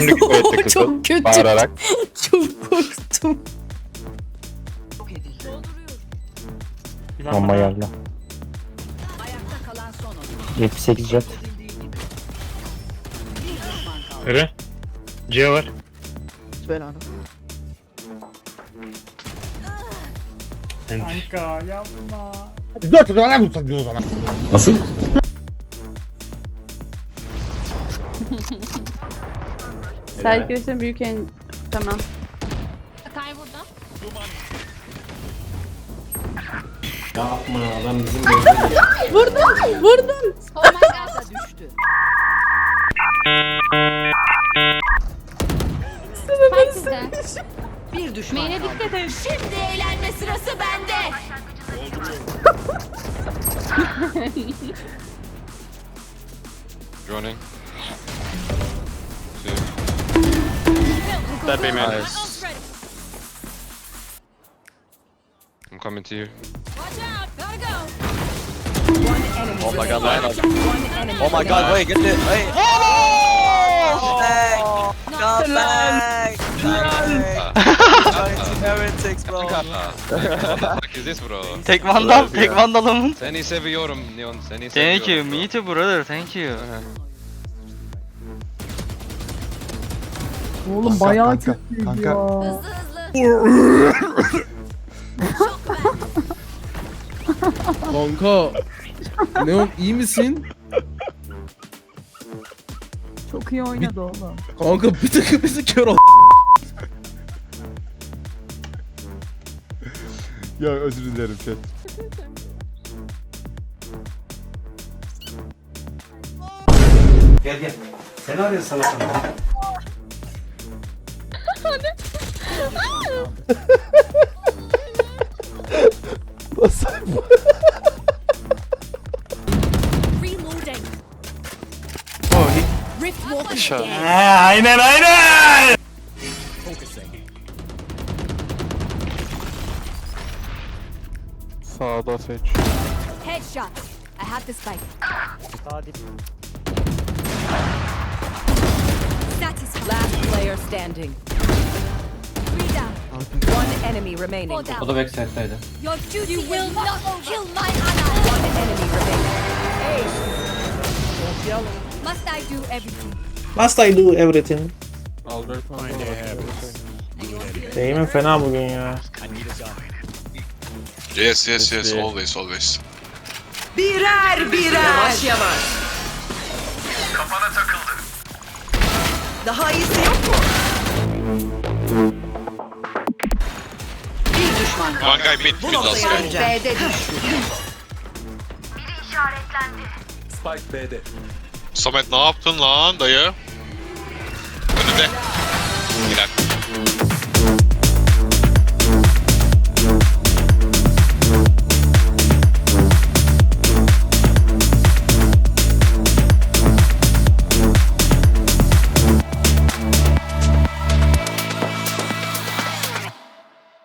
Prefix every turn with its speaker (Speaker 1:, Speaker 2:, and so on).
Speaker 1: Şimdi küfür etti kızı.
Speaker 2: Çok kötü.
Speaker 1: Bağırarak.
Speaker 2: Çok korktum.
Speaker 1: Bomba geldi.
Speaker 3: Ayakta kalan son oyun.
Speaker 1: 78 jet.
Speaker 4: Nere? C var.
Speaker 5: Belanı.
Speaker 6: Kanka yapma.
Speaker 2: Sergilesin büyük en... Tamam.
Speaker 7: Kay burada.
Speaker 2: Vurdum! Vurdum!
Speaker 7: Oh my god.
Speaker 3: Asa düştü.
Speaker 7: Spike sizde.
Speaker 3: Bir düşman
Speaker 7: Main'e dikkat edin. Şimdi eğlenme sırası bende.
Speaker 8: Running.
Speaker 1: That be man.
Speaker 8: I'm coming to you.
Speaker 7: Watch out. Gotta go.
Speaker 3: One enemy
Speaker 8: Oh my god,
Speaker 3: enemy
Speaker 8: Oh my god, wait, get the. Wait! Oh! Come back! Come back! Heretics bro. Fuck is this bro?
Speaker 9: Tek vandal, tek vandalımın.
Speaker 8: Seni seviyorum Neon, seni
Speaker 9: Thank you,
Speaker 8: seviyorum.
Speaker 9: me too brother, thank you.
Speaker 5: Oğlum bayağı kötüydü
Speaker 6: kanka.
Speaker 5: ya.
Speaker 7: Hızlı hızlı.
Speaker 6: Kanka. Neon iyi misin?
Speaker 5: Çok iyi oynadı oğlum.
Speaker 6: Kanka bir tık bizi kör ol.
Speaker 10: Ya özür dilerim chat.
Speaker 11: Gel gel. Seni arıyor salakım.
Speaker 7: Reloading.
Speaker 9: Oh, he...
Speaker 7: Rift
Speaker 1: seç.
Speaker 7: Headshot. I have the spike. Satisfied.
Speaker 3: Last player standing. One enemy remaining.
Speaker 11: O da backside'daydı.
Speaker 7: Your duty you will not kill my ally.
Speaker 3: One enemy remaining.
Speaker 7: Must I do everything?
Speaker 6: Must I do everything? Değimin fena bugün ya.
Speaker 8: Yes, yes, yes, always, always.
Speaker 3: Birer birer. Yavaş yavaş. Kafana takıldı. Daha iyisi yok mu?
Speaker 8: One guy mid, mid last guy.
Speaker 3: B'de düştü.
Speaker 11: Spike B'de.
Speaker 8: Samet ne yaptın lan dayı? Önünde. Gider.